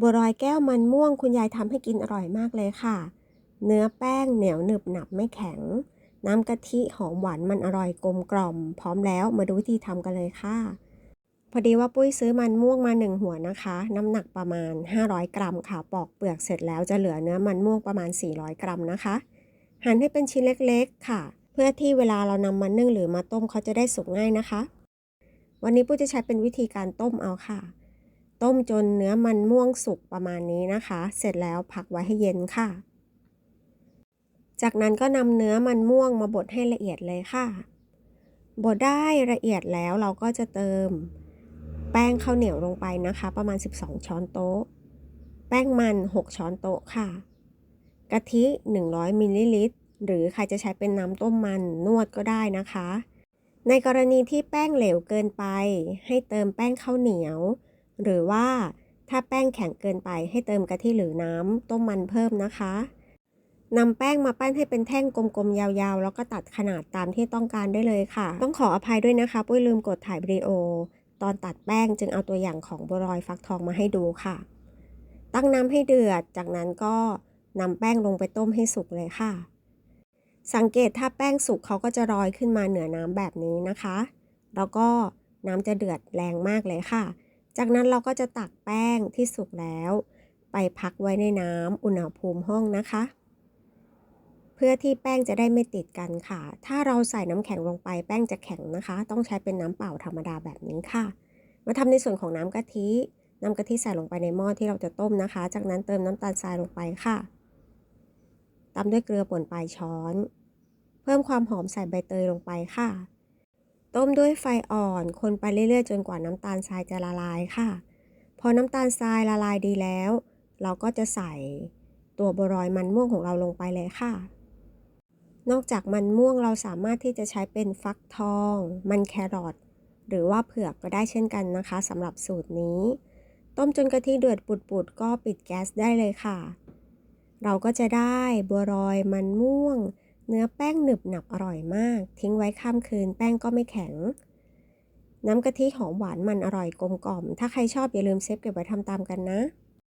บัวลอยแก้วมันม่วงคุณยายทำให้กินอร่อยมากเลยค่ะ เนื้อแป้งเหนียวหนึบหนับไม่แข็ง น้ำกะทิหอมหวานมันอร่อยกลมกล่อม พร้อมแล้วมาดูวิธีทำกันเลยค่ะ พอดีว่าปุ้ยซื้อมันม่วงมาหนึ่งหัวนะคะ น้ำหนักประมาณ 500 กรัมค่ะ ปอกเปลือกเสร็จแล้วจะเหลือเนื้อมันม่วงประมาณ 400 กรัมนะคะ หั่นให้เป็นชิ้นเล็กๆค่ะ เพื่อที่เวลาเรานำมานึ่งหรือมาต้มเขาจะได้สุกง่ายนะคะ วันนี้ปุ้ยจะใช้เป็นวิธีการต้มเอาค่ะ ต้มจนเนื้อมันม่วงสุกประมาณนี้นะคะ เสร็จแล้วพักไว้ให้เย็นค่ะ จากนั้นก็นำเนื้อมันม่วงมาบดให้ละเอียดเลยค่ะ บดได้ละเอียดแล้วเราก็จะเติม แป้งข้าวเหนียวลงไปนะคะ ประมาณ 12 ช้อนโต๊ะ แป้งมัน 6 ช้อนโต๊ะค่ะ กะทิ 100มิลลิลิตร หรือใครจะใช้เป็นน้ำต้มมันนวดก็ได้นะคะ ในกรณีที่แป้งเหลวเกินไป ให้เติมแป้งข้าวเหนียว หรือว่าถ้าแป้งแข็งเกินไปให้เติมกะทิหรือน้ำต้มมันเพิ่มนะคะนำแป้งมาปั้นให้เป็นแท่งกลมๆ ยาวๆ แล้วก็ตัดขนาดตามที่ต้องการได้เลยค่ะ ต้องขออภัยด้วยนะคะปุ้ยลืมกดถ่ายวิดีโอ ตอนตัดแป้งจึงเอาตัวอย่างของบัวลอยฟักทองมาให้ดูค่ะ ตั้งน้ำให้เดือด จากนั้นก็นำแป้งลงไปต้มให้สุกเลยค่ะ สังเกตถ้าแป้งสุกเขาก็จะลอยขึ้นมาเหนือน้ำแบบนี้นะคะ แล้วก็น้ำจะเดือดแรงมากเลยค่ะ จากนั้นเราก็จะตักแป้งที่สุกแล้ว ไปพักไว้ในน้ำอุณหภูมิห้องนะคะ เพื่อที่แป้งจะได้ไม่ติดกันค่ะ ถ้าเราใส่น้ำแข็งลงไปแป้งจะแข็งนะคะ ต้องใช้เป็นน้ำเปล่าธรรมดาแบบนี้ค่ะ มาทำในส่วนของน้ำกะทิน้ำกะทิใส่ลงไปในหม้อที่เราจะต้มนะคะ จากนั้นเติมน้ำตาลทรายลงไปค่ะตามด้วยเกลือป่นปลายช้อน เพิ่มความหอมใส่ใบเตยลงไปค่ะ ต้มด้วยไฟอ่อน คนไปเรื่อยๆ จนกว่าน้ำตาลทรายจะละลายค่ะ พอน้ำตาลทรายละลายดีแล้ว เราก็จะใส่ตัวบัวลอยมันม่วงของเราลงไปเลยค่ะ นอกจากมันม่วงเราสามารถที่จะใช้เป็นฟักทอง มันแครอทหรือว่าเผือกก็ได้เช่นกันนะคะสำหรับสูตรนี้ ต้มจนกะทิเดือดปุดๆก็ปิดแก๊สได้เลยค่ะ เราก็จะได้บัวลอยมันม่วง เนื้อแป้งหนึบหนับอร่อยมาก ทิ้งไว้ข้ามคืนแป้งก็ไม่แข็ง น้ำกะทิหอมหวานมันอร่อยกลมกล่อม ถ้าใครชอบอย่าลืมเซฟเก็บไว้ทำตามกันนะ